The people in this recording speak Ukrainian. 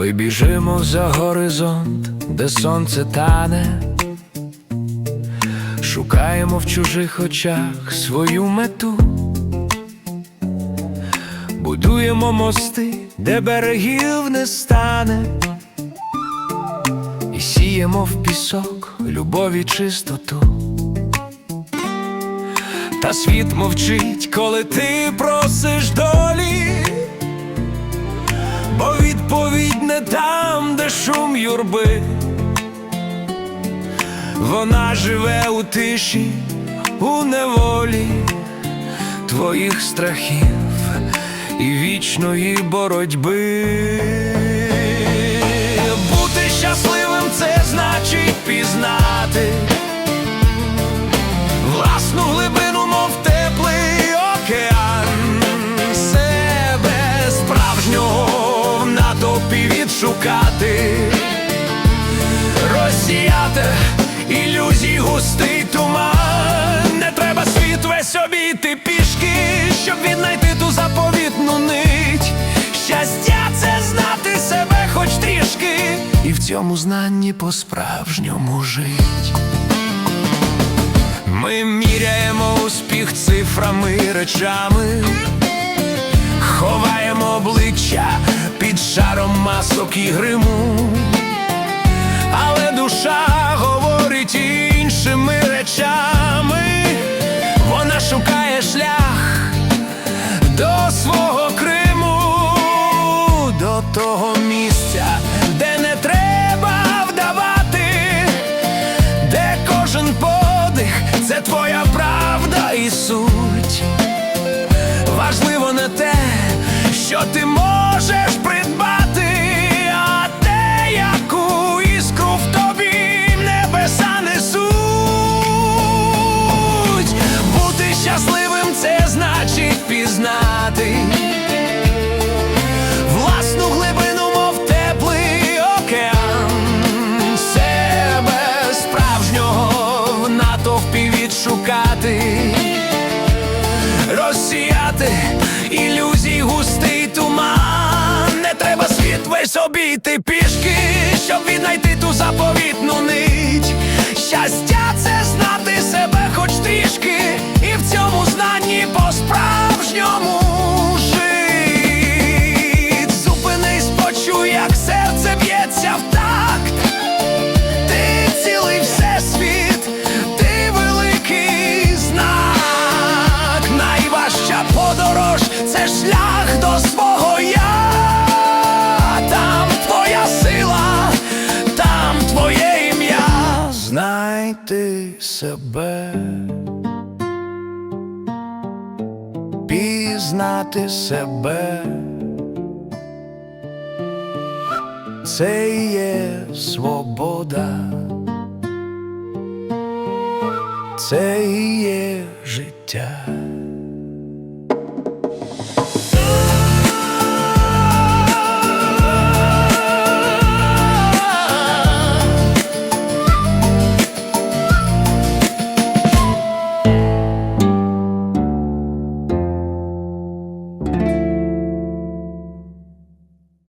Ми біжимо за горизонт, де сонце тане, шукаємо в чужих очах свою мету, будуємо мости, де берегів не стане, і сіємо в пісок любові чистоту. Та світ мовчить, коли ти просиш долі, там, де шум юрби. Вона живе у тиші, у неволі твоїх страхів і вічної боротьби. Бути щасливим це значить пізнати ілюзій густий туман. Не треба світ весь обійти пішки, щоб віднайти ту заповітну нить. Щастя це знати себе хоч трішки, і в цьому знанні по-справжньому жить. Ми міряємо успіх цифрами речами, ховаємо обличчя під шаром масок і гриму, але душа того місця, де не треба вдавати де кожен подих це твоя правда і суть. Важливо не те, що ти можеш розсіяти ілюзій густий туман. Не треба світ весь обійти пішки, щоб віднайти шлях до свого я. Там твоя сила, там твоє ім'я. Знайти себе. Пізнати себе. Це є свобода, це є життя.